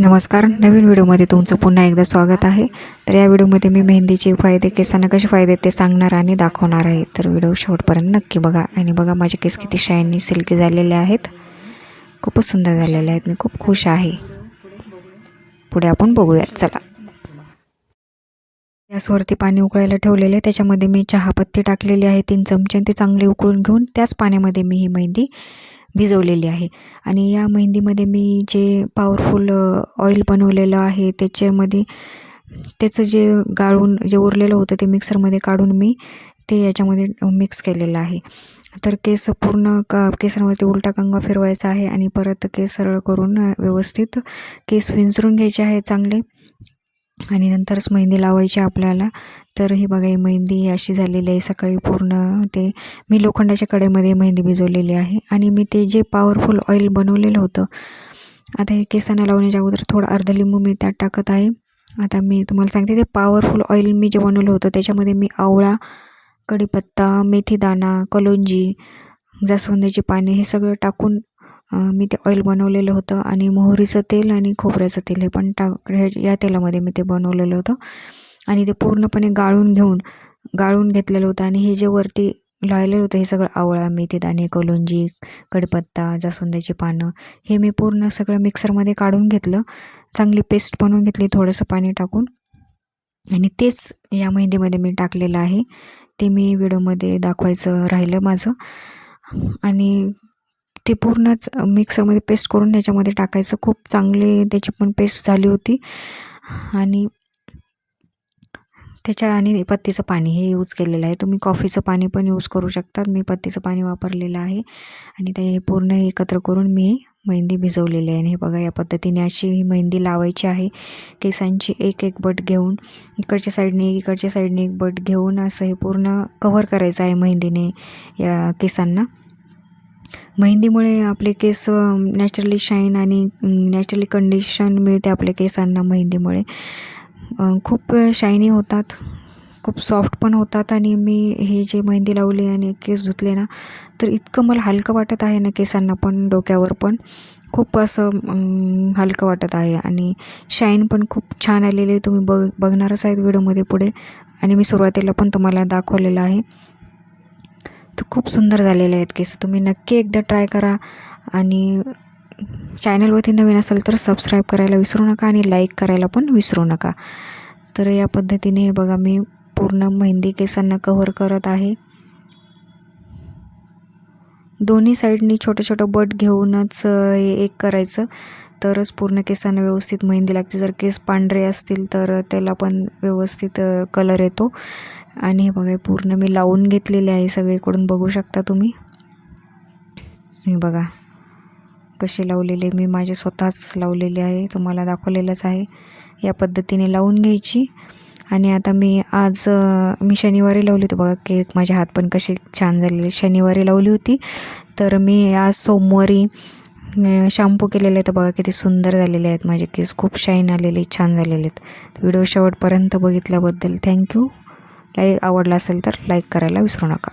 नमस्कार. नवीन व्हिडिओमध्ये तुमचं पुन्हा एकदा स्वागत आहे. तर या व्हिडिओमध्ये मी मेहंदीचे फायदे केसांना कसे फायदे ते सांगणार आणि दाखवणार आहे. तर व्हिडिओ शेवटपर्यंत नक्की बघा आणि बघा माझे केस किती शायनी सिल्की झालेले आहेत. खूपच सुंदर झालेले आहेत. मी खूप खुश आहे. पुढे आपण बघूयात. चला. गॅसवरती पाणी उकळायला ठेवलेले आहे. त्याच्यामध्ये मी चहापत्ती टाकलेली आहे. तीन चमचे ते चांगले उकळून घेऊन त्याच पाण्यामध्ये मी ही मेहंदी भिजवलेली आहे. आणि या मेहंदीमध्ये मी जे पॉवरफुल ऑइल बनवलेलं आहे त्याच्यामध्ये त्याचं जे गाळून जे उरलेलं होतं ते मिक्सरमध्ये काढून मी ते याच्यामध्ये मिक्स केलेलं आहे. तर केस पूर्ण क केसांवरती उलटा कंगा फिरवायचा आहे आणि परत केस सरळ करून व्यवस्थित केस विंचरून घ्यायचे आहे चांगले. आणि नंतरच मेहंदी लावायची आपल्याला. तर हे बघा ही मेहंदी अशी झालेली आहे. सकाळी पूर्ण ते मी लोखंडाच्या कडेमध्ये मेहंदी भिजवलेली आहे. आणि मी ते जे पॉवरफुल ऑइल बनवलेलं होतं आता हे केसांना लावण्याच्या अगोदर थोडं अर्ध लिंबू मी त्यात टाकत आहे. आता मी तुम्हाला सांगते ते पॉवरफुल ऑइल मी जे बनवलं होतं त्याच्यामध्ये मी आवळा कढीपत्ता मेथीदाणा कलोंजी जास्वंदीची पाने हे सगळं टाकून मी ते ऑइल बनवलेलं होतं आणि मोहरीचं तेल आणि खोबऱ्याचं तेल हे पण टाक या तेलामध्ये मी ते बनवलेलं होतं. आणि ते पूर्णपणे गाळून घेऊन गाळून घेतलेलं होतं आणि हे जे वरती लावलेलं होतं हे सगळं आवळा मेथी दाणे कलोंजी कडपत्ता जास्वंदाची पानं हे मी पूर्ण सगळं मिक्सरमध्ये काढून घेतलं. चांगली पेस्ट बनवून घेतली थोडंसं पाणी टाकून. आणि तेच या मेहंदीमध्ये मी टाकलेलं आहे. ते मी व्हिडिओमध्ये दाखवायचं राहिलं माझं. आणि ते पूर्णच मिक्सरमध्ये पेस्ट करून त्याच्यामध्ये टाकायचं. खूप चांगले त्याची पण पेस्ट झाली होती. आणि त्याच्या आणि पत्तीचं पाणी हे यूज केलेलं आहे. तुम्ही कॉफीचं पाणी पण यूज करू शकतात मी पत्तीचं पाणी वापरलेलं आहे. आणि ते हे पूर्ण एकत्र करून मी मेहंदी भिजवलेली आहे. आणि हे बघा या पद्धतीने अशी ही मेहंदी लावायची आहे. केसांची एक एक बट घेऊन इकडच्या साईडने एक इकडच्या साईडने एक बट घेऊन असं हे पूर्ण कव्हर करायचं आहे मेहंदीने या केसांना. मेहंदीमुळे आपले केस नॅचरली शाईन आणि नॅचरली कंडिशन मिळते आपल्या केसांना मेहंदीमुळे. खूप शायनी होतात खूप सॉफ्ट पण होतात आणि मी हे जे मेहंदी लावली आणि केस धुतले ना तर इतकं मला हलकं वाटत आहे ना केसांना पण डोक्यावर पण. खूप असं हलकं वाटत आहे आणि शाईन पण खूप छान आलेली आहे. तुम्ही बघ बघणारच आहेत व्हिडिओमध्ये पुढे. आणि मी सुरुवातीला पण तुम्हाला दाखवलेलं आहे. खूप सुंदर झालेले आहेत केस. तुम्ही नक्की एकदा ट्राय करा. आणि चॅनलवरती नवीन असेल तर सबस्क्राईब करायला विसरू नका आणि लाईक करायला पण विसरू नका. तर या पद्धतीने बघा मी पूर्ण मेहंदी केसांना कव्हर करत आहे. दोन्ही साईडनी छोटं छोटं बट घेऊनच एक करायचं. तरच पूर्ण केसांना व्यवस्थित मेहंदी लागते. जर केस पांढरे असतील तर त्याला पण व्यवस्थित कलर येतो. आणि हे बघा पूर्ण मी लावून घेतलेले आहे सगळीकडून. बघू शकता तुम्ही. हे बघा कसे लावलेले मी. माझे स्वतःच लावलेले आहे. तुम्हाला दाखवलेलंच आहे. या पद्धतीने लावून घ्यायची. आणि आता मी आज मी शनिवारी लावली होती. बघा केक माझे हात पण कसे छान झालेले. शनिवारी लावली होती. तर मी आज सोमवारी शॅम्पू केलेले आहेत. बघा किती सुंदर झालेले आहेत. माझे केस खूप शाईन आलेले छान झालेले आहेत. व्हिडिओ शेवटपर्यंत बघितल्याबद्दल थँक्यू लाईक आवडला असेल तर लाईक करायला विसरू नका.